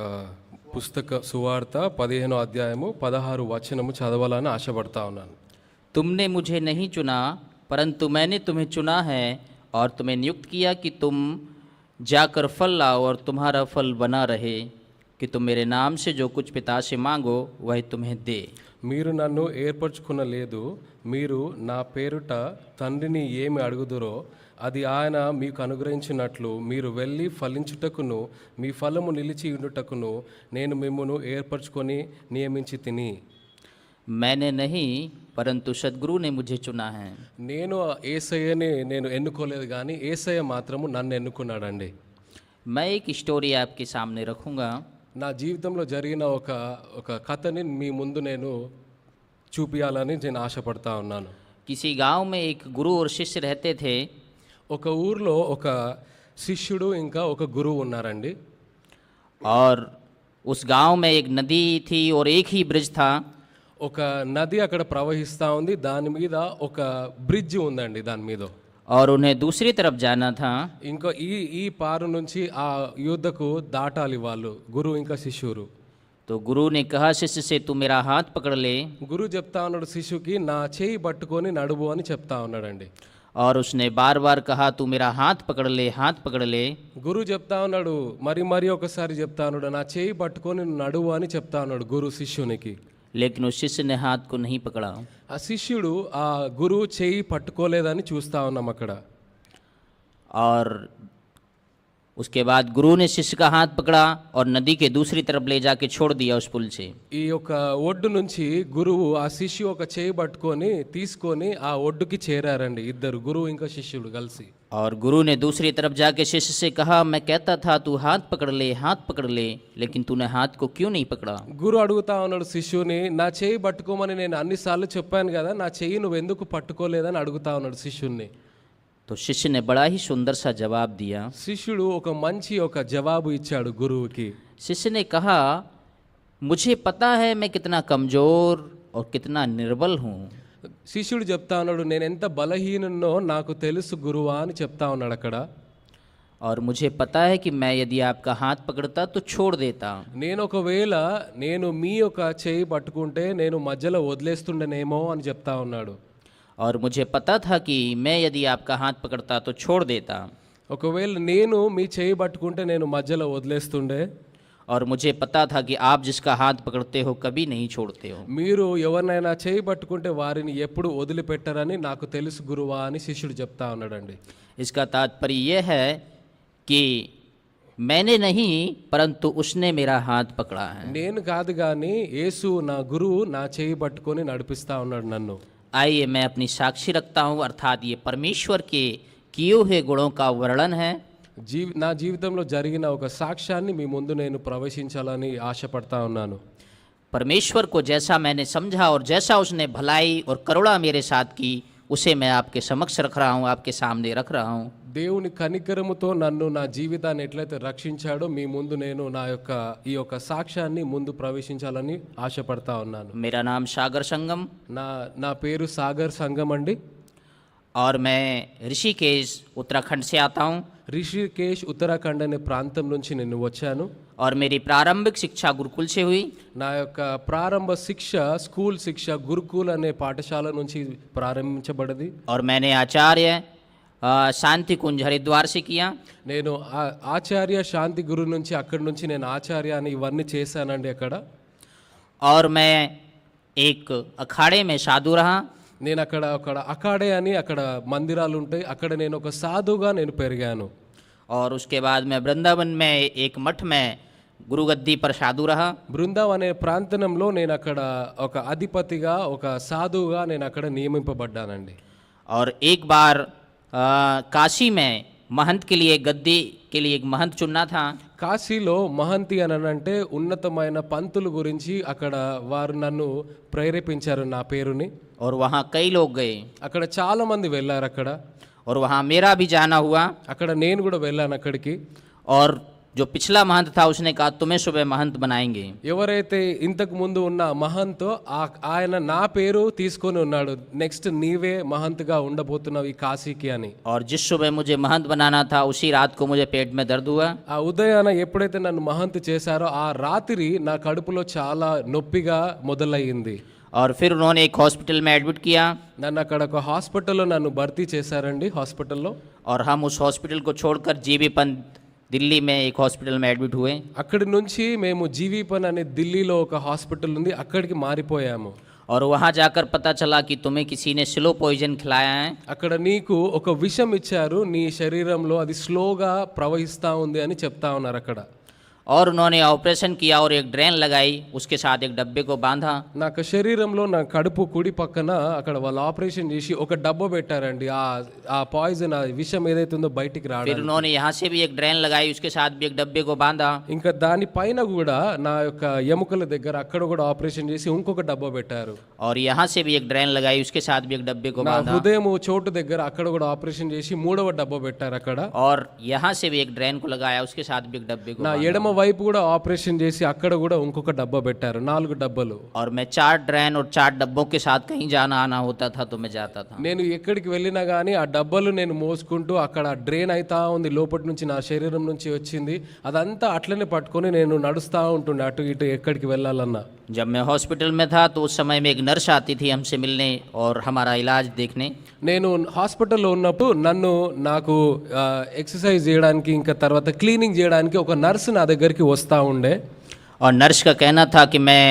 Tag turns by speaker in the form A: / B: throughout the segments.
A: ఆ, పుస్తక సువార్త పదిహేనో అధ్యాయము పదహారు వచనము చదవాలని ఆశపడతా ఉన్నాను
B: तुमने मुझे नहीं चुना परंतु मैंने तुम्हें चुना है और तुम्हें नियुक्त किया कि तुम जाकर फल लाओ और तुम्हारा फल बना रहे कि तुम मेरे नाम से जो कुछ पिता से मांगो वह तुम्हें दे
A: మీరు నన్ను ఏర్పరచుకున్న లేదు మీరు నా పేరుట తండ్రిని ఏమి అడుగుదురో అది ఆయన మీకు అనుగ్రహించినట్లు మీరు వెళ్ళి ఫలించుటకును మీ ఫలము నిలిచి ఉండుటకును నేను మిమ్మును ఏర్పరచుకొని నియమించి తిని
B: मैंने नहीं परंतु सदगुरु ने मुझे चुना है
A: నేను ఏసయ్యని నేను ఎన్నుకోలేదు కానీ ఏసయ్య మాత్రము నన్ను ఎన్నుకున్నాడండి
B: मैं एक स्टोरी आपके सामने रखूँगा
A: నా జీవితంలో జరిగిన ఒక ఒక కథని మీ ముందు నేను చూపించాలని నేను ఆశపడతా ఉన్నాను
B: किसी गांव में एक गुरु और शिष्य रहते थे
A: ఒక ఊర్లో ఒక శిష్యుడు ఇంకా ఒక గురువు ఉన్నారండి
B: और उस गांव में एक नदी थी और एक ही ब्रिज था
A: ఒక నది అక్కడ ప్రవహిస్తూ ఉంది దాని మీద ఒక బ్రిడ్జ్ ఉందండి దాని మీద
B: और उन्हें दूसरी तरफ जाना था
A: ఇంకా ఈ ఈ పారు నుంచి ఆ యుద్ధకు దాటాలి వాళ్ళు గురువు ఇంకా శిష్యుడు
B: तो गुरु ने कहा शिष्य से तू मेरा हाथ पकड़ ले
A: గురువు చెప్తా ఉన్నాడు శిష్యుకి నా చేయి పట్టుకొని నడువు అని చెప్తా ఉన్నాడండి
B: और उसने बार बार कहा तू मेरा हाथ पकड़ ले हाथ पकड़ ले
A: గురువు చెప్తా ఉన్నాడు మరి మరి ఒకసారి చెప్తా ఉన్నాడు నా చేయి పట్టుకొని నడువు అని చెప్తా ఉన్నాడు గురు శిష్యునికి
B: लेकिन उस शिष्य ने हाथ को नहीं पकड़ा
A: ఆ శిష్యుడు ఆ గురువు చేయి పట్టుకోలేదని చూస్తా ఉన్నాం అక్కడ
B: और उसके बाद गुरु ने शिष्य का हाथ पकड़ा और नदी के दूसरी तरफ ले जाके छोड़ दिया उस पुल से
A: ఈ యొక్క ఒడ్డు నుంచి గురువు ఆ శిష్యు ఒక చేయి పట్టుకొని తీసుకొని ఆ ఒడ్డుకి చేరారండి ఇద్దరు గురువు ఇంకా శిష్యుడు కలిసి
B: और गुरु ने दूसरी तरफ जाके शिष्य से कहा मैं कहता था तू हाथ पकड़ ले हाथ पकड़ ले लेकिन तूने हाथ को क्यों नहीं पकड़ा
A: గురు అడుగుతా ఉన్నాడు శిష్యుని నా చేయి పట్టుకోమని నేను అన్నిసార్లు చెప్పాను కదా నా చెయ్యి నువ్వు ఎందుకు పట్టుకోలేదని అడుగుతా ఉన్నాడు శిష్యుణ్ణి
B: तो शिष्य ने बड़ा ही सुंदर सा जवाब दिया
A: శిష్యుడు ఒక మంచి ఒక జవాబు ఇచ్చాడు గురువుకి
B: शिष्य ने कहा मुझे पता है मैं कितना कमज़ोर और कितना निर्बल हूँ
A: శిష్యుడు చెప్తా ఉన్నాడు నేను ఎంత బలహీనో నాకు తెలుసు గురువా అని చెప్తా ఉన్నాడు అక్కడ
B: और मुझे पता है कि मैं यदि आपका हाथ पकड़ता तो छोड़ देता
A: నేను ఒకవేళ నేను మీ యొక్క చేయి పట్టుకుంటే నేను మధ్యలో వదిలేస్తుండేనేమో అని చెప్తా ఉన్నాడు
B: और मुझे पता था कि मैं यदि आपका हाथ पकड़ता तो छोड़ देता
A: ఒకవేళ నేను మీ చేయి పట్టుకుంటే నేను మధ్యలో వదిలేస్తుండే
B: और मुझे पता था कि आप जिसका हाथ पकड़ते हो कभी नहीं छोड़ते हो
A: మీరు ఎవరినైనా చేయి పట్టుకుంటే వారిని ఎప్పుడు వదిలిపెట్టరని నాకు తెలుసు గురువా అని శిష్యుడు చెప్తా ఉన్నాడండి
B: इसका तात्पर्य यह है कि मैंने नहीं परंतु उसने मेरा हाथ पकड़ा है
A: నేను కాదు కానీ యేసు నా గురువు నా చేయి పట్టుకొని నడిపిస్తా ఉన్నాడు నన్ను
B: आइए मैं अपनी साक्षी रखता हूँ अर्थात ये परमेश्वर के किए हुए गुणों का वर्णन है
A: జీవి నా జీవితంలో జరిగిన ఒక సాక్ష్యాన్ని మీ ముందు నేను ప్రవేశించాలని ఆశపడతా ఉన్నాను
B: परमेश्वर को जैसा मैंने समझा और जैसा उसने भलाई और करुणा मेरे साथ की उसे मैं आपके समक्ष रख रहा हूँ आपके सामने रख रहा हूँ
A: దేవుని కనికరముతో నన్ను నా జీవితాన్ని ఎట్లయితే రక్షించాడో మీ ముందు నేను నా యొక్క ఈ యొక్క సాక్ష్యాన్ని ముందు ప్రవేశించాలని ఆశపడతా ఉన్నాను
B: मेरा नाम सागर संगम
A: నా నా పేరు సాగర్ సంగం అండి
B: और मैं ऋषिकेश उत्तराखंड से आता हूँ
A: రిషికేష్ ఉత్తరాఖండ్ అనే ప్రాంతం నుంచి నేను వచ్చాను
B: और मेरी प्रारंभिक शिक्षा गुरुकुल से हुई
A: నా యొక్క ప్రారంభ శిక్ష స్కూల్ శిక్ష గురుకుల్ అనే పాఠశాల నుంచి ప్రారంభించబడింది
B: और मैंने आचार्य अ, शांति कुंज हरिद्वार से किया
A: నేను ఆ- ఆచార్య శాంతి గురు నుంచి అక్కడి నుంచి నేను ఆచార్య అని ఇవన్నీ చేశానండి అక్కడ
B: और मैं एक अखाड़े में साधु रहा
A: నేను అక్కడ అక్కడ అకాడే అని అక్కడ మందిరాలు ఉంటాయి అక్కడ నేను ఒక సాధుగా నేను పెరిగాను
B: और उसके बाद मैं वृंदावन में एक मठ में गुरु गद्दी पर साधु रहा
A: బృందావన్ అనే ప్రాంతనంలో నేను అక్కడ ఒక అధిపతిగా ఒక సాధువుగా నేను అక్కడ నియమింపబడ్డానండి
B: और एक बार अ, काशी में महंत के लिए गद्दी के लिए एक महंत चुनना था
A: కాశీలో మహంతి అని అంటే ఉన్నతమైన పంతులు గురించి అక్కడ వారు నన్ను ప్రేరేపించారు నా పేరుని
B: और वहाँ कई लोग गए
A: అక్కడ చాలా మంది వెళ్ళారు అక్కడ
B: और वहाँ मेरा भी जाना हुआ
A: అక్కడ నేను కూడా వెళ్ళాను అక్కడికి
B: और जो पिछला महंत था उसने कहा तुम्हें सुबह महंत बनाएंगे
A: ఎవరైతే ఇంతకు ముందు ఉన్న మహంతో ఆ- ఆయన నా పేరు తీసుకొని ఉన్నాడు నెక్స్ట్ నీవే మహంత్గా ఉండబోతున్నావు ఈ కాశీకి అని
B: और जिस सुबह मुझे महंत बनाना था उसी रात को मुझे पेट में दर्द हुआ
A: ఆ ఉదయాన ఎప్పుడైతే నన్ను మహంత్ చేశారో ఆ రాత్రి నా కడుపులో చాలా నొప్పిగా మొదలయ్యింది
B: और फिर उन्होंने एक हॉस्पिटल में एडमिट किया
A: నన్ను అక్కడ ఒక హాస్పిటల్లో నన్ను భర్తీ చేశారండి హాస్పిటల్లో
B: और हम उस हॉस्पिटल को छोड़कर जीबी पंत दिल्ली में एक हॉस्पिटल में एडमिट हुए
A: అక్కడి నుంచి మేము జీవీపన్ అనే ఢిల్లీలో ఒక హాస్పిటల్ ఉంది అక్కడికి మారిపోయాము
B: और वहाँ जाकर पता चला कि तुम्हें किसी ने स्लो पॉइजन खिलाया है
A: అక్కడ నీకు ఒక విషం ఇచ్చారు నీ శరీరంలో అది స్లోగా ప్రవహిస్తూ ఉంది అని చెప్తా ఉన్నారు అక్కడ
B: और उन्होंने ऑपरेशन किया और एक ड्रेन लगाई उसके साथ एक डब्बे को बांधा
A: నాకు శరీరంలో నా కడుపు కుడి పక్కన అక్కడ వాళ్ళు ఆపరేషన్ చేసి ఒక డబ్బా పెట్టారండి ఆ ఆ పాయిజన్ ఆ విషం ఏదైతే ఉందో బయటికి
B: फिर
A: రావడం
B: उन्होंने यहाँ से भी एक ड्रेन लगाई उसके साथ भी एक डब्बे को बांधा
A: ఇంకా దాని పైన కూడా నా యొక్క ఎముకల దగ్గర అక్కడ కూడా ఆపరేషన్ చేసి ఇంకొక డబ్బా పెట్టారు
B: और यहाँ से भी एक ड्रेन लगाई उसके साथ भी एक डब्बे को
A: నా
B: बांधा
A: హృదయం చోటు దగ్గర అక్కడ కూడా ఆపరేషన్ చేసి మూడవ డబ్బా పెట్టారు అక్కడ
B: और यहाँ से भी एक ड्रेन को लगाया उसके साथ भी एक डब्बे को
A: నా
B: बांधा।
A: ఎడమ వైపు కూడా ఆపరేషన్ చేసి అక్కడ కూడా ఇంకొక డబ్బా పెట్టారు నాలుగు డబ్బాలు
B: और मैं चार ड्रेन और चार डब्बों के साथ कहीं जाना आना होता था तो मैं जाता था
A: నేను ఎక్కడికి వెళ్ళినా కానీ ఆ డబ్బాలు నేను మోసుకుంటూ అక్కడ డ్రైన్ అవుతా ఉంది లోపటి నుంచి నా శరీరం నుంచి వచ్చింది అదంతా అట్లనే పట్టుకొని నేను నడుస్తూ ఉంటుండే అటు ఇటు ఎక్కడికి వెళ్ళాలన్నా
B: जब मैं हॉस्पिटल में था तो उस समय में एक नर्स आती थी हमसे मिलने और हमारा इलाज देखने
A: నేను హాస్పిటల్లో ఉన్నప్పుడు నన్ను నాకు ఆ, ఎక్సర్సైజ్ చేయడానికి ఇంకా తర్వాత క్లీనింగ్ చేయడానికి ఒక నర్స్ నా దగ్గరికి వస్తూ ఉండే
B: और नर्स का कहना था कि मैं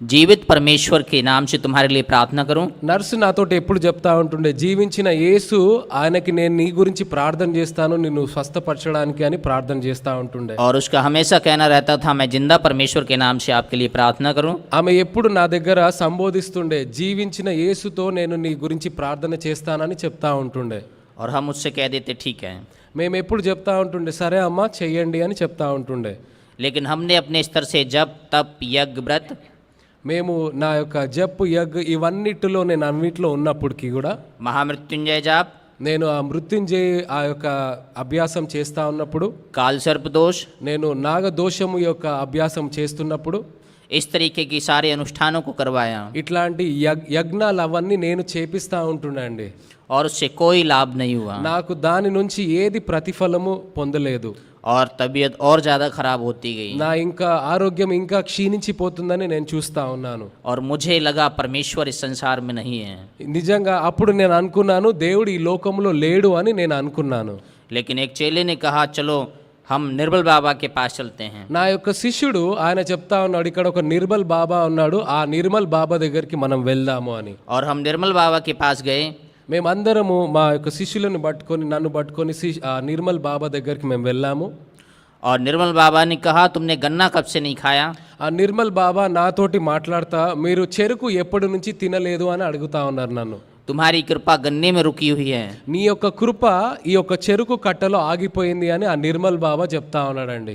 B: जीवित परमेश्वर के नाम से तुम्हारे लिए प्रार्थना करूं
A: నర్సు నాతోటి ఎప్పుడు చెప్తా ఉంటుండే జీవించిన యేసు ఆయనకి నేను నీ గురించి ప్రార్థన చేస్తాను నిన్ను స్వస్థపరచడానికి అని ప్రార్థన చేస్తూ ఉంటుండే
B: और उसका हमेशा कहना रहता था मैं जिंदा परमेश्वर के नाम से आपके लिए प्रार्थना करूं
A: ఆమె ఎప్పుడు నా దగ్గర సంబోధిస్తుండే జీవించిన యేసుతో నేను నీ గురించి ప్రార్థన చేస్తానని చెప్తా ఉంటుండే
B: और हम उससे कह देते ठीक है
A: మేము ఎప్పుడు చెప్తా ఉంటుండే సరే అమ్మ చెయ్యండి అని చెప్తా ఉంటుండే.
B: లేకిన్ హమ్నే అప్నే స్తర్ సే జప్ తప్ యగ్ బ్రత్
A: మేము నా యొక్క జప్ యగ్ ఇవన్నిటిలో నేను అన్నిటిలో ఉన్నప్పటికీ కూడా
B: మహామృత్యుంజయ జాప్
A: నేను ఆ మృత్యుంజయ ఆ యొక్క అభ్యాసం చేస్తా ఉన్నప్పుడు
B: కాల్సర్ప దోష్
A: నేను నాగ దోషము యొక్క అభ్యాసం చేస్తున్నప్పుడు
B: इस तरीके की सारे अनुष्ठानों को करवाया
A: ఇట్లాంటి యగ్ యజ్ఞాలు అవన్నీ నేను చేపిస్తూ ఉంటుండండి
B: और उससे कोई लाभ नहीं हुआ
A: నాకు దాని నుంచి ఏది ప్రతిఫలము పొందలేదు
B: और तबीयत और ज़्यादा खराब होती गई
A: నా ఇంకా ఆరోగ్యం ఇంకా క్షీణించిపోతుందని నేను చూస్తా ఉన్నాను
B: और मुझे लगा परमेश्वर इस संसार में नहीं है
A: నిజంగా అప్పుడు నేను అనుకున్నాను దేవుడు ఈ లోకంలో లేడు అని నేను అనుకున్నాను
B: लेकिन एक चेले ने कहा चलो हम निर्बल बाबा के पास चलते हैं
A: నా యొక్క శిష్యుడు ఆయన చెప్తా ఉన్నాడు ఇక్కడ ఒక నిర్మల్ బాబా ఉన్నాడు ఆ నిర్మల్ బాబా దగ్గరికి మనం వెళ్దాము అని
B: और हम निर्मल बाबा के पास गए
A: మేమందరము మా యొక్క శిష్యులను పట్టుకొని నన్ను పట్టుకొని శిష్- ఆ నిర్మల్ బాబా దగ్గరికి మేము వెళ్ళాము
B: और निर्मल बाबा ने कहा तुमने गन्ना कब से नहीं खाया
A: ఆ నిర్మల్ బాబా నాతోటి మాట్లాడతా మీరు చెరుకు ఎప్పటి నుంచి తినలేదు అని అడుగుతా ఉన్నారు నన్ను
B: तुम्हारी कृपा गन्ने में रुकी हुई है
A: నీ యొక్క కృప ఈ యొక్క చెరుకు కట్టలో ఆగిపోయింది అని ఆ నిర్మల్ బాబా చెప్తా ఉన్నాడండి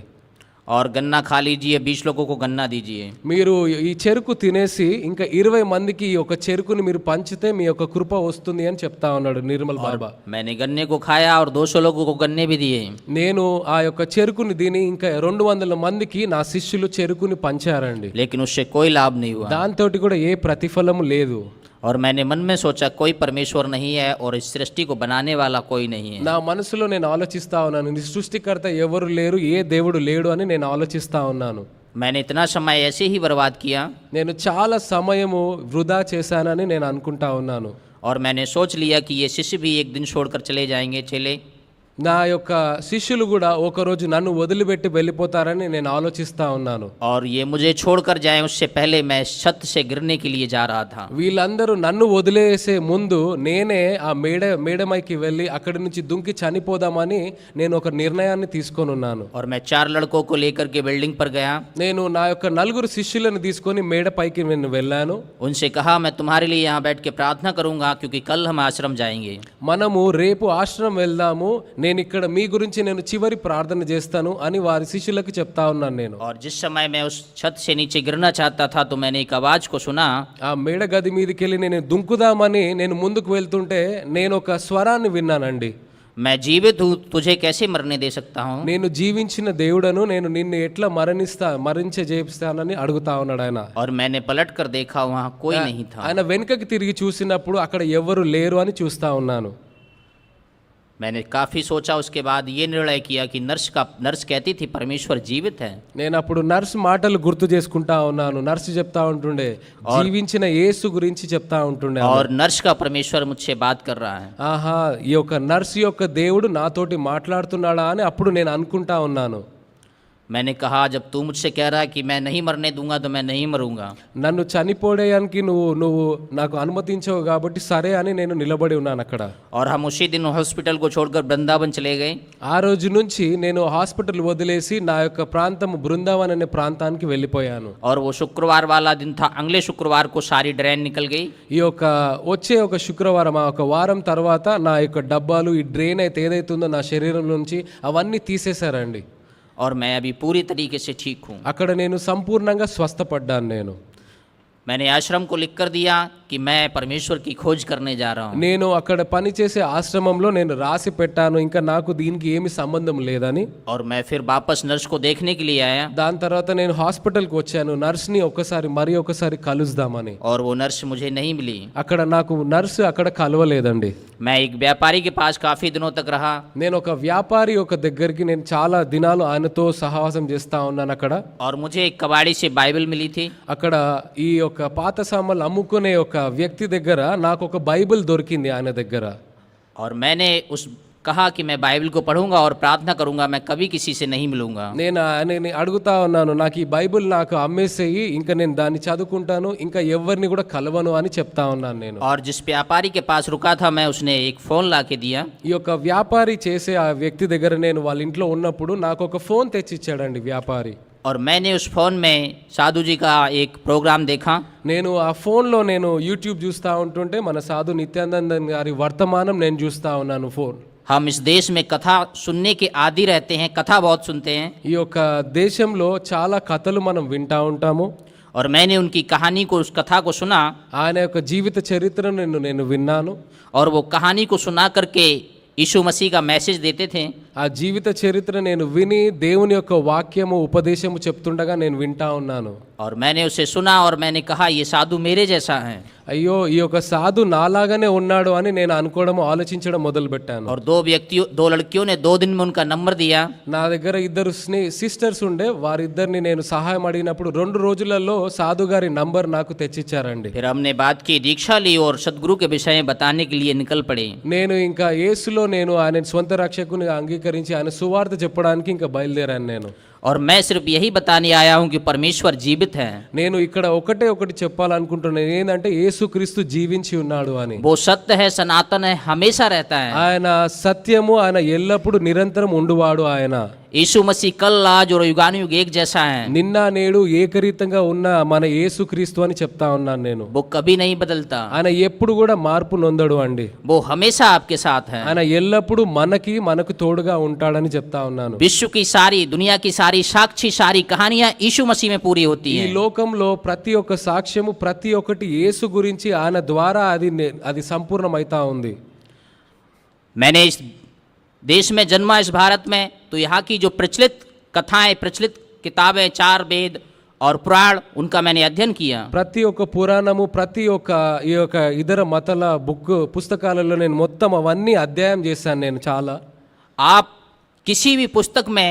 B: और गन्ना खा लीजिए बीस लोगों को गन्ना दीजिए
A: మీరు ఈ చెరుకు తినేసి ఇంకా ఇరవై మందికి ఈ యొక్క చెరుకుని మీరు పంచితే మీ యొక్క కృప వస్తుంది అని చెప్తా ఉన్నాడు నిర్మల్ బాబా
B: मैंने गन्ने को खाया और दो सौ लोगों को गन्ने भी दिए
A: నేను ఆ యొక్క చెరుకుని తిని ఇంకా రెండు వందల మందికి నా శిష్యులు చెరుకుని పంచారండి
B: लेकिन उससे कोई लाभ नहीं हुआ
A: దాంతో కూడా ఏ ప్రతిఫలము లేదు
B: और मैंने मन में सोचा कोई परमेश्वर नहीं है और इस सृष्टि को बनाने वाला कोई नहीं है
A: నా మనసులో నేను ఆలోచిస్తా ఉన్నాను నీ సృష్టికర్త ఎవరు లేరు ఏ దేవుడు లేడు అని నేను ఆలోచిస్తా ఉన్నాను
B: मैंने इतना समय ऐसे ही बर्बाद किया
A: నేను చాలా సమయము వృధా చేశానని నేను అనుకుంటా ఉన్నాను
B: और मैंने सोच लिया कि ये शिष्य भी एक दिन छोड़कर चले जाएंगे चेले
A: నా యొక్క శిష్యులు కూడా ఒకరోజు నన్ను వదిలిపెట్టి వెళ్ళిపోతారని నేను ఆలోచిస్తా ఉన్నాను
B: और ये मुझे छोड़कर जाएं उससे पहले मैं छत से गिरने के लिए जा रहा था
A: వీళ్ళందరూ నన్ను వదిలేసే ముందు నేనే ఆ మేడ మేడమైకి వెళ్ళి అక్కడి నుంచి దుంకి చనిపోదామని నేను ఒక నిర్ణయాన్ని తీసుకొని ఉన్నాను
B: और मैं चार लड़कों को लेकर के बिल्डिंग पर गया
A: నేను నా యొక్క నలుగురు శిష్యులను తీసుకొని మేడ పైకి నేను వెళ్ళాను
B: उनसे कहा मैं तुम्हारे लिए यहाँ बैठ के प्रार्थना करूंगा क्योंकि कल हम आश्रम जाएंगे
A: మనము రేపు ఆశ్రమం వెళ్దాము నేను ఇక్కడ మీ గురించి నేను చివరి ప్రార్థన చేస్తాను అని వారి శిష్యులకు చెప్తా ఉన్నాను నేను
B: और जिस समय मैं उस छत से नीचे गिरना चाहता था तो मैंने एक आवाज को सुना
A: ఆ మేడ గది మీదకి వెళ్ళి నేను దుంకుదామని నేను ముందుకు వెళ్తుంటే నేను ఒక స్వరాన్ని విన్నానండి
B: मैं जीवित हूँ तुझे कैसे मरने दे सकता हूँ
A: నేను జీవించిన దేవుడను నేను నిన్ను ఎట్లా మరణిస్తా మరణించే చేపిస్తానని అడుగుతా ఉన్నాడు ఆయన
B: और मैंने पलट कर देखा वहाँ कोई नहीं था
A: ఆయన వెనుకకి తిరిగి చూసినప్పుడు అక్కడ ఎవరు లేరు అని చూస్తా ఉన్నాను
B: मैंने काफ़ी सोचा उसके बाद ये निर्णय किया कि नर्स का नर्स कहती थी परमेश्वर जीवित है
A: నేను అప్పుడు నర్స్ మాటలు గుర్తు చేసుకుంటా ఉన్నాను నర్సు చెప్తా ఉంటుండే జీవించిన యేసు గురించి చెప్తా ఉంటుండే ఆమె.
B: और नर्स का परमेश्वर मुझसे बात कर रहा है
A: ఆహా ఈ యొక్క నర్సు యొక్క దేవుడు నాతోటి మాట్లాడుతున్నాడా అని అప్పుడు నేను అనుకుంటా ఉన్నాను
B: मैंने कहा जब तू मुझसे कह रहा है कि मैं नहीं मरने दूंगा तो मैं नहीं मरूंगा
A: నన్ను చనిపోయేయానికి నువ్వు నువ్వు నాకు అనుమతించవు కాబట్టి సరే అని నేను నిలబడి ఉన్నాను అక్కడ
B: और हम उसी दिन हॉस्पिटल को छोड़कर वृंदावन चले गए
A: ఆ రోజు నుంచి నేను హాస్పిటల్ వదిలేసి నా యొక్క ప్రాంతం బృందావన్ అనే ప్రాంతానికి వెళ్ళిపోయాను
B: और वो शुक्रवार वाला दिन था अगले शुक्रवार को सारी ड्रेन निकल गई
A: ఈ యొక్క వచ్చే ఒక శుక్రవారం ఆ ఒక వారం తర్వాత నా యొక్క డబ్బాలు ఈ డ్రైన్ అయితే ఏదైతుందో నా శరీరం నుంచి అవన్నీ తీసేశారండి
B: और मैं अभी पूरी तरीके से ठीक हूँ
A: అక్కడ నేను సంపూర్ణంగా స్వస్థపడ్డాను నేను
B: मैंने आश्रम को लिख कर दिया कि मैं परमेश्वर की खोज करने जा रहा हूँ
A: నేను అక్కడ పనిచేసే ఆశ్రమంలో నేను రాసి పెట్టాను ఇంకా నాకు దీనికి ఏమి సంబంధం లేదని
B: और मैं फिर वापस नर्स को देखने के लिए आया
A: దాని తర్వాత నేను హాస్పిటల్కి వచ్చాను నర్స్ని ఒక్కసారి మరి ఒకసారి కలుద్దామని
B: और वो नर्स मुझे नहीं मिली
A: అక్కడ నాకు నర్సు అక్కడ కలవలేదండి
B: मैं एक व्यापारी के पास काफ़ी दिनों तक रहा
A: నేను ఒక వ్యాపారి ఒక దగ్గరికి నేను చాలా దినాలు ఆయనతో సహవాసం చేస్తా ఉన్నాను అక్కడ
B: और मुझे एक कबाड़ी से बाइबल मिली थी
A: అక్కడ ఈ యొక్క పాత సామాన్లు అమ్ముకునే ఒక వ్యక్తి దగ్గర నాకు ఒక బైబిల్ దొరికింది ఆయన దగ్గర
B: और मैंने उस कहा कि मैं बाइबल को पढ़ूंगा और प्रार्थना करूंगा मैं कभी किसी से नहीं मिलूंगा
A: నేను ఆయనని అడుగుతా ఉన్నాను నాకు ఈ బైబిల్ నాకు అమ్మేసేయి ఇంకా నేను దాన్ని చదువుకుంటాను ఇంకా ఎవరిని కూడా కలవను అని చెప్తా ఉన్నాను నేను
B: और जिस व्यापारी के पास रुका था मैं उसने एक फ़ोन ला के दिया
A: ఈ యొక్క వ్యాపారి చేసే ఆ వ్యక్తి దగ్గర నేను వాళ్ళ ఇంట్లో ఉన్నప్పుడు నాకు ఒక ఫోన్ తెచ్చిచ్చాడండి వ్యాపారి
B: और मैंने उस फ़ोन में साधु जी का एक प्रोग्राम देखा
A: నేను ఆ ఫోన్లో నేను యూట్యూబ్ చూస్తూ ఉంటుంటే మన సాధు నిత్యానందన్ గారి వర్తమానం నేను చూస్తూ ఉన్నాను ఫోన్
B: हम इस देश में कथा सुनने के आदि रहते हैं कथा बहुत सुनते हैं
A: ఈ యొక్క దేశంలో చాలా కథలు మనం వింటా ఉంటాము
B: और मैंने उनकी कहानी को उस कथा को सुना
A: ఆయన యొక్క జీవిత చరిత్రను నేను నేను విన్నాను
B: और वो कहानी को सुना करके यीशु मसीह का मैसेज देते थे
A: ఆ జీవిత చరిత్ర నేను విని దేవుని యొక్క వాక్యము ఉపదేశము చెప్తుండగా నేను వింటా ఉన్నాను
B: और मैंने उसे सुना और मैंने कहा ये साधु मेरे जैसा है
A: అయ్యో ఈ యొక్క సాధు నాలాగానే ఉన్నాడు అని నేను అనుకోవడం ఆలోచించడం మొదలు పెట్టాను
B: और दो व्यक्तियों दो लड़कियों ने दो दिन में उनका नंबर दिया
A: నా దగ్గర ఇద్దరు స్నే సిస్టర్స్ ఉండే వారిద్దరిని నేను సహాయం అడిగినప్పుడు రెండు రోజులలో సాధు గారి నంబర్ నాకు తెచ్చిచ్చారండి
B: फिर हमने बात की दीक्षा ली और सदगुरु के विषय में बताने के लिए निकल पड़े
A: నేను ఇంకా యేసులో నేను ఆయన స్వంత రక్షకునిగా అంగీకరించి ఆయన సువార్త చెప్పడానికి ఇంకా బయలుదేరాను నేను.
B: और मैं सिर्फ यही बताने आया हूँ कि परमेश्वर जीवित है
A: నేను ఇక్కడ ఒకటే ఒకటి చెప్పాలనుకుంటున్నాను ఏంటంటే యేసుక్రీస్తు జీవించి ఉన్నాడు అని
B: वो सत्य है सनातन है हमेशा रहता है
A: ఆయన సత్యము ఆయన ఎల్లప్పుడూ నిరంతరం ఉండువాడు ఆయన
B: यीशु मसीह कल आज और युगानुयुग एक जैसा है
A: నిన్న నేడు ఏకరీతంగా ఉన్న మన యేసుక్రీస్తు అని చెప్తా ఉన్నాను నేను
B: वो कभी नहीं बदलता
A: ఆయన ఎప్పుడు కూడా మార్పు నొందడు అండి
B: वो हमेशा आपके साथ है
A: ఆయన ఎల్లప్పుడూ మనకి మనకు తోడుగా ఉంటాడని చెప్తా ఉన్నాను
B: विश्व की सारी दुनिया की सारी साक्षी सारी कहानियां यीशु मसीह में पूरी होती
A: ఈ
B: हैं
A: లోకంలో ప్రతి ఒక్క సాక్ష్యము ప్రతి ఒక్కటి యేసు గురించి ఆయన ద్వారా అది నే- అది సంపూర్ణమైతా ఉంది
B: मैंने इस देश में जन्मा इस भारत में तो यहाँ की जो प्रचलित कथाएं प्रचलित किताबें चार वेद और पुराण उनका मैंने अध्ययन किया
A: ప్రతి ఒక్క పురాణము ప్రతి ఒక్క ఈ యొక్క ఇతర మతల బుక్ పుస్తకాలలో నేను మొత్తం అవన్నీ అధ్యాయం చేశాను నేను చాలా
B: आप किसी भी पुस्तक में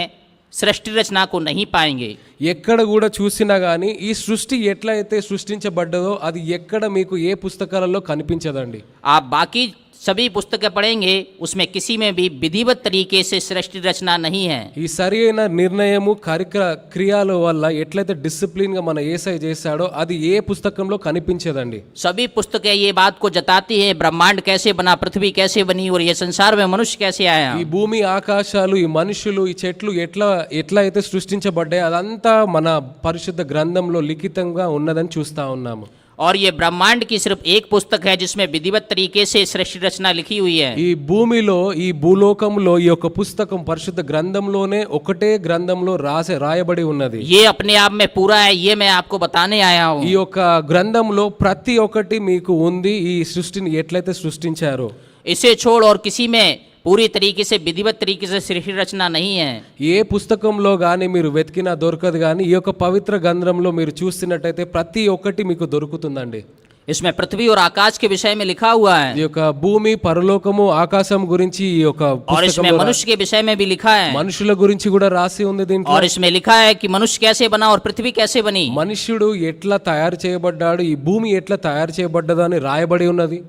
B: సృష్టి రచనకు నహి పాయింగే.
A: ఎక్కడ కూడా చూసినా కానీ ఈ సృష్టి ఎట్లయితే సృష్టించబడ్డదో అది ఎక్కడ మీకు ఏ పుస్తకాలలో కనిపించదండి?
B: ఆ బాకీ सभी पुस्तकें पढ़ेंगे उसमें किसी में भी विधिवत तरीके से सृष्टि रचना नहीं है
A: ఈ సరి అయిన నిర్ణయము కార్యక్ర క్రియాల వల్ల ఎట్లయితే డిసిప్లిన్ గా మన ఏసై చేశాడో అది ఏ పుస్తకంలో కనిపించదండి
B: सभी पुस्तकें ये बात को जताती हैं ब्रह्मांड कैसे बना पृथ्वी कैसे बनी और ये संसार में मनुष्य कैसे आया
A: ఈ భూమి ఆకాశాలు ఈ మనుషులు ఈ చెట్లు ఎట్లా ఎట్లా అయితే సృష్టించబడ్డాయి అదంతా మన పరిశుద్ధ గ్రంథంలో లిఖితంగా ఉన్నదని చూస్తా ఉన్నాము
B: और ये ब्रह्मांड की सिर्फ एक पुस्तक है जिसमें विधिवत तरीके से सृष्टि रचना लिखी हुई है
A: ఈ భూమిలో ఈ భూలోకంలో ఈ యొక్క పుస్తకం పరిశుద్ధ గ్రంథంలోనే ఒకటే గ్రంథంలో రాసే రాయబడి ఉన్నది
B: ये अपने आप में पूरा है ये मैं आपको बताने आया हूँ
A: ఈ యొక్క గ్రంథంలో ప్రతి ఒక్కటి మీకు ఉంది ఈ సృష్టిని ఎట్లయితే సృష్టించారో
B: इसे छोड़ और किसी में पूरी तरीके से विधिवत तरीके से सृष्टि रचना नहीं है
A: ఏ పుస్తకంలో కానీ మీరు వెతికినా దొరకదు కానీ ఈ యొక్క పవిత్ర గ్రంథంలో మీరు చూస్తున్నట్టయితే ప్రతి ఒక్కటి మీకు దొరుకుతుందండి
B: इसमें पृथ्वी और आकाश के विषय में लिखा हुआ
A: ఈ
B: है
A: యొక్క భూమి పరలోకము ఆకాశం గురించి ఈ యొక్క
B: और इसमें
A: పుస్తకంలో రా-
B: मनुष्य के विषय में भी लिखा है
A: మనుషుల గురించి కూడా రాసి ఉంది దీంట్లో
B: और इसमें लिखा है कि मनुष्य कैसे बना और पृथ्वी कैसे बनी
A: మనుష్యుడు ఎట్లా తయారు చేయబడ్డాడు ఈ భూమి ఎట్లా తయారు చేయబడ్డదో అని రాయబడి ఉన్నది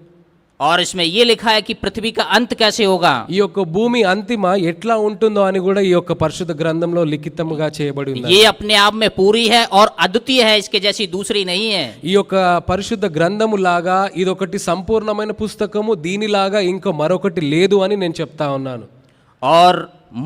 B: और इसमें ये लिखा है कि पृथ्वी का अंत कैसे होगा
A: ఈ యొక్క భూమి అంతిమ ఎట్లా ఉంటుందో అని కూడా ఈ యొక్క పరిశుద్ధ గ్రంథంలో లిఖితముగా చేయబడి ఉంది
B: ये अपने आप में पूरी है और अद्वितीय है इसके जैसी दूसरी नहीं है
A: ఈ యొక్క పరిశుద్ధ గ్రంథము లాగా ఇదొకటి సంపూర్ణమైన పుస్తకము దీనిలాగా ఇంకా మరొకటి లేదు అని నేను చెప్తా ఉన్నాను
B: और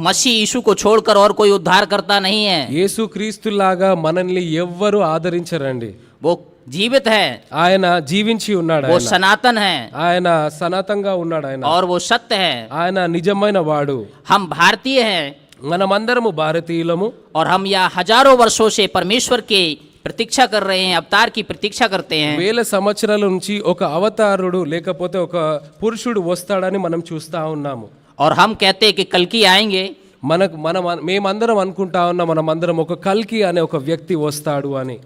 B: मसीह यीशु को छोड़कर और कोई उद्धार करता नहीं है
A: యేసు క్రీస్తులాగా మనల్ని ఎవ్వరు ఆదరించరండి
B: वो జీవిత హై.
A: ఆయన జీవించి ఉన్నాడు ఓ
B: సనాతన్ హై.
A: ఆయన సనాతంగా ఉన్నాడు ఆయన.
B: ఆర్ ఓ సత్య హై
A: ఆయన నిజమైన వాడు.
B: హమ్ భారతీయ హై
A: మనమందరము భారతీయులము.
B: ఆర్ హమ్ యా హజారో వర్షో సే పరమేశ్వర్ కే ప్రతీక్ష కర్ రే అవతార్కి ప్రతీక్ష కర్తే హై
A: వేల సంవత్సరాల నుంచి ఒక అవతారుడు లేకపోతే ఒక పురుషుడు వస్తాడని మనం చూస్తా ఉన్నాము.
B: ఆర్ హమ్ కహతే కి కల్కి ఆయంగే
A: మనకు మనం మేమందరం అనుకుంటా ఉన్నాం మనమందరం ఒక కల్కి అనే ఒక వ్యక్తి వస్తాడు అని.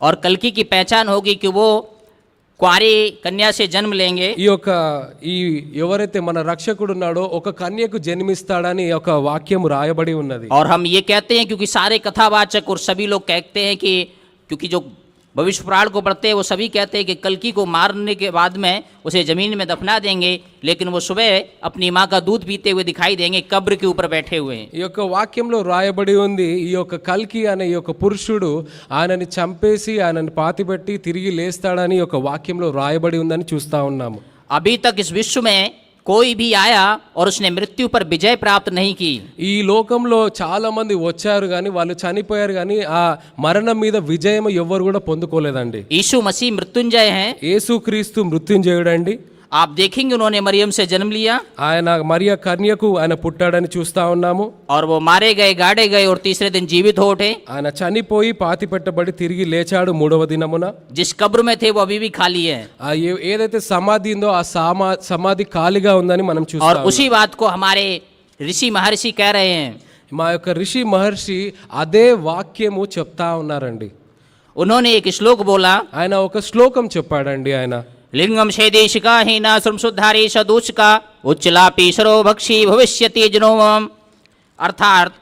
B: और कलकी की पहचान होगी कि वो कुंवारी कन्या से जन्म लेंगे
A: ఈ యొక్క ఈ ఎవరైతే మన రక్షకుడు ఉన్నాడో ఒక కన్యకు జన్మిస్తాడని ఒక వాక్యం రాయబడి ఉన్నది
B: और हम ये कहते हैं क्योंकि सारे कथावाचक और सभी लोग कहते हैं कि क्योंकि जो भविष्य पुराण को पढ़ते हैं वो सभी कहते हैं कि कलकी को मारने के बाद में उसे जमीन में दफना देंगे लेकिन वो सुबह अपनी माँ का दूध पीते हुए दिखाई देंगे कब्र के ऊपर बैठे हुए
A: ఈ యొక్క వాక్యంలో రాయబడి ఉంది ఈ యొక్క కల్కి అనే ఈ యొక్క పురుషుడు ఆయనని చంపేసి ఆయనని పాతిపెట్టి తిరిగి లేస్తాడని ఈ యొక్క వాక్యంలో రాయబడి ఉందని చూస్తా ఉన్నాము
B: अभी तक इस विश्व में कोई भी आया और उसने मृत्यु पर विजय प्राप्त नहीं की
A: ఈ లోకంలో చాలా మంది వచ్చారు కానీ వాళ్ళు చనిపోయారు కానీ ఆ మరణం మీద విజయం ఎవ్వరు కూడా పొందుకోలేదండి
B: यीशु मसीह मृत्युंजय हैं
A: యేసుక్రీస్తు మృత్యుంజయుడండి
B: आप देखेंगे उन्होंने मरियम से जन्म लिया
A: ఆయన మరియ కన్యకు ఆయన పుట్టాడని చూస్తా ఉన్నాము
B: और वो मारे गए गाड़े गए और तीसरे दिन जीवित हो उठे
A: ఆయన చనిపోయి పాతి పెట్టబడి తిరిగి లేచాడు మూడవ దినమున
B: जिस कब्र में थे वो अभी भी खाली है
A: ఆ ఏ- ఏదైతే సమాధి ఉందో ఆ సమా సమాధి ఖాళీగా ఉందని మనం
B: और
A: చూస్తాం
B: उसी बात को हमारे ऋषि महर्षि कह रहे हैं
A: మా యొక్క ఋషి మహర్షి అదే వాక్యము చెప్తా ఉన్నారండి
B: उन्होंने एक श्लोक बोला
A: ఆయన ఒక శ్లోకం చెప్పాడండి ఆయన
B: लिंगम शेदेशिका हीना श्रमशुद्धारी सदूष का उच्चला पीसरो भक्षी भविष्यति जनोम अर्थात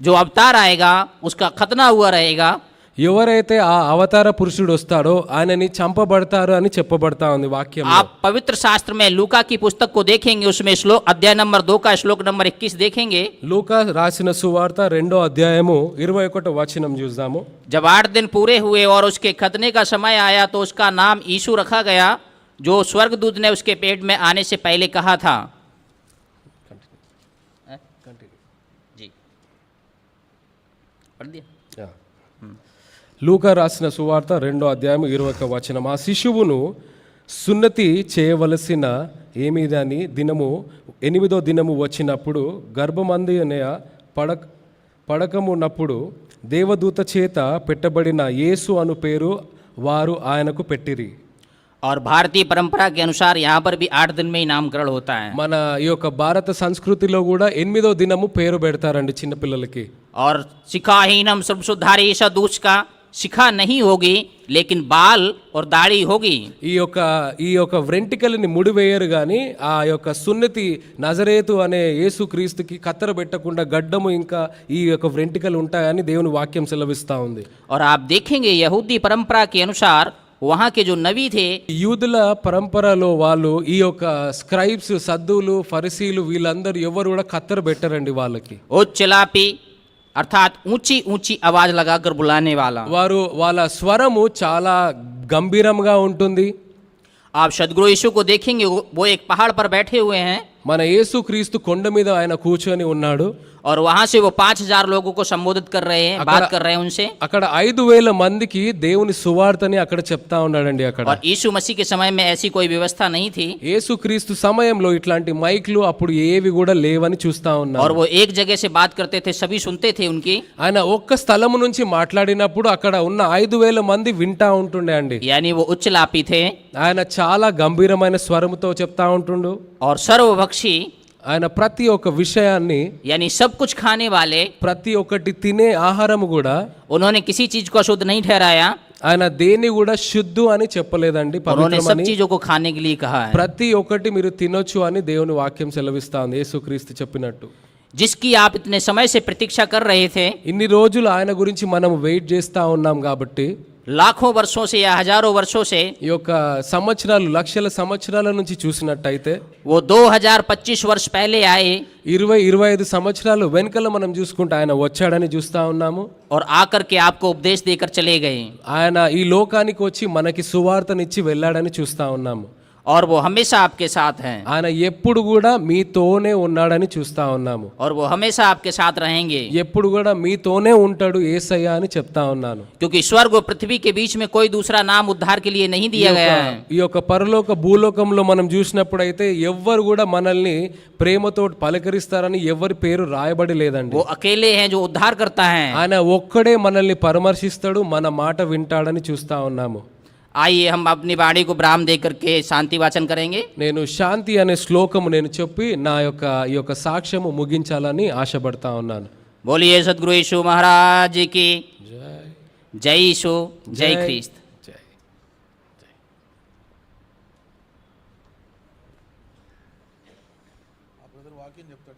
B: जो अवतार आएगा उसका खतना हुआ रहेगा
A: ఎవరైతే ఆ అవతార పురుషుడు వస్తాడో ఆయనని చంపబడతారు అని చెప్పబడతా ఉంది వాక్యం
B: आप पवित्र शास्त्र में लूका की पुस्तक को देखेंगे उसमें श्लोक अध्याय नंबर दो का श्लोक नंबर इक्कीस देखेंगे
A: లూకా రాసిన సువార్త రెండో అధ్యాయము ఇరవై ఒకటో వచనం చూద్దాము
B: जब आठ दिन पूरे हुए और उसके खतने का समय आया तो उसका नाम यीशु रखा गया जो स्वर्गदूत ने उसके पेट में आने से पहले कहा था जी पढ़ दिया
A: లూకా రాసిన సువార్త రెండో అధ్యాయం ఇరవై ఒక వచనం ఆ శిశువును సున్నతి చేయవలసిన ఏమిదని దినము ఎనిమిదో దినము వచ్చినప్పుడు గర్భమంది అనే పడక పడకమున్నప్పుడు దేవదూత చేత పెట్టబడిన యేసు అను పేరు వారు ఆయనకు పెట్టిరి
B: और भारतीय परंपरा के अनुसार यहाँ पर भी आठ दिन में ही नामकरण होता है
A: మన ఈ యొక్క భారత సంస్కృతిలో కూడా ఎనిమిదో దినము పేరు పెడతారండి చిన్నపిల్లలకి
B: और शिखाहीनम सर्वशुद्धारी सदूष का शिखा नहीं होगी लेकिन बाल और दाढ़ी होगी
A: ఈ యొక్క ఈ యొక్క వెంట్రుకలని ముడివేయరు కానీ ఆ యొక్క సున్నతి నజరేతు అనే యేసుక్రీస్తుకి కత్తెర పెట్టకుండా గడ్డము ఇంకా ఈ యొక్క వెంట్రుకలు ఉంటాయని దేవుని వాక్యం సెలవిస్తా ఉంది
B: और आप देखेंगे यहूदी परंपरा के अनुसार వహాకే జో నవీ థే
A: యూదుల పరంపరలో వాళ్ళు ఈ యొక్క స్క్రైబ్స్ సద్దులు ఫరిసీలు వీళ్ళందరూ ఎవరు కూడా కత్తర పెట్టారండి వాళ్ళకి.
B: ఓ చిలాపి అర్థాత్ ఊంచి ఊంచి అవాజ్ లగాకర్ బులానే వాళ్ళ
A: వారు వాళ్ళ స్వరము చాలా గంభీరంగా ఉంటుంది.
B: ఆప్ సద్గురు యేసు కో దేఖేంగే వో ఏక్ పహాడ్ పర్ బైఠే హుయే హై
A: మన యేసు క్రీస్తు కొండ మీద ఆయన కూర్చొని ఉన్నాడు.
B: और वहां से वो पांच हजार लोगों को संबोधित कर रहे हैं बात कर रहे हैं उनसे
A: అక్కడ ఐదు వేల మందికి దేవుని సువార్తని అక్కడ చెప్తా ఉన్నాడండి అక్కడ
B: और यीशु मसीह के समय में ऐसी कोई व्यवस्था नहीं थी
A: యేసుక్రీస్తు సమయంలో ఇట్లాంటి మైక్లు అప్పుడు ఏవి కూడా లేవని చూస్తా ఉన్నారు
B: और वो एक जगह से बात करते थे सभी सुनते थे उनकी
A: ఆయన ఒక్క స్థలము నుంచి మాట్లాడినప్పుడు అక్కడ ఉన్న ఐదు వేల మంది వింటా ఉంటుండే అండి
B: यानी वो उच्चलापी थे
A: ఆయన చాలా గంభీరమైన స్వరముతో చెప్తా ఉంటుండు
B: और सर्वभक्षी
A: ఆయన ప్రతి ఒక్క విషయాన్ని
B: यानी सब कुछ खाने वाले
A: ప్రతి ఒక్కటి తినే ఆహారం కూడా
B: उन्होंने किसी चीज को अशुद्ध नहीं ठहराया
A: ఆయన దేన్ని కూడా శుద్ధు అని చెప్పలేదండి
B: उन्होंने सब
A: పవిత్రమని
B: चीजों को खाने के लिए कहा है
A: ప్రతి ఒక్కటి మీరు తినొచ్చు అని దేవుని వాక్యం సెలవిస్తా ఉంది యేసుక్రీస్తు చెప్పినట్టు
B: जिसकी आप इतने समय से प्रतीक्षा कर रहे थे
A: ఇన్ని రోజులు ఆయన గురించి మనం వెయిట్ చేస్తా ఉన్నాం కాబట్టి
B: लाखों वर्षों से या हजारों वर्षों से
A: ఈ యొక్క సంవత్సరాలు లక్షల సంవత్సరాల నుంచి చూసినట్టయితే
B: वो 2025 वर्ष पहले आए
A: ఇరవై ఇరవై ఐదు సంవత్సరాలు వెనకల మనం చూసుకుంటే ఆయన వచ్చాడని చూస్తా ఉన్నాము
B: और आकर के आपको उपदेश देकर चले गए
A: ఆయన ఈ లోకానికి వచ్చి మనకి సువార్తనిచ్చి వెళ్ళాడని చూస్తా ఉన్నాము
B: और वो हमेशा आपके साथ हैं
A: ఆయన ఎప్పుడు కూడా మీతోనే ఉన్నాడని చూస్తా ఉన్నాము
B: और वो हमेशा आपके साथ रहेंगे
A: ఎప్పుడు కూడా మీతోనే ఉంటాడు ఏసయ్య అని చెప్తా ఉన్నాను
B: क्योंकि स्वर्ग और पृथ्वी के बीच में कोई दूसरा नाम उद्धार के लिए नहीं
A: ఈ
B: दिया
A: యొక్క-
B: गया है
A: ఈ యొక్క పరలోక భూలోకంలో మనం చూసినప్పుడు అయితే ఎవ్వరు కూడా మనల్ని ప్రేమతో పలకరిస్తారని ఎవరి పేరు రాయబడి లేదండి
B: वो अकेले हैं जो उद्धार करता है
A: ఆయన ఒక్కడే మనల్ని పరామర్శిస్తాడు మన మాట వింటాడని చూస్తా ఉన్నాము
B: आइए हम अपनी बाड़ी को ब्राह्म दे करके शांति वाचन करेंगे
A: నేను శాంతి అనే శ్లోకము నేను చెప్పి నా యొక్క ఈ యొక్క సాక్ష్యము ముగించాలని ఆశపడతా ఉన్నాను
B: बोलिए सदगुरु यीशु महाराज की जय यीशु जय
A: जय-
B: ख्रिस्त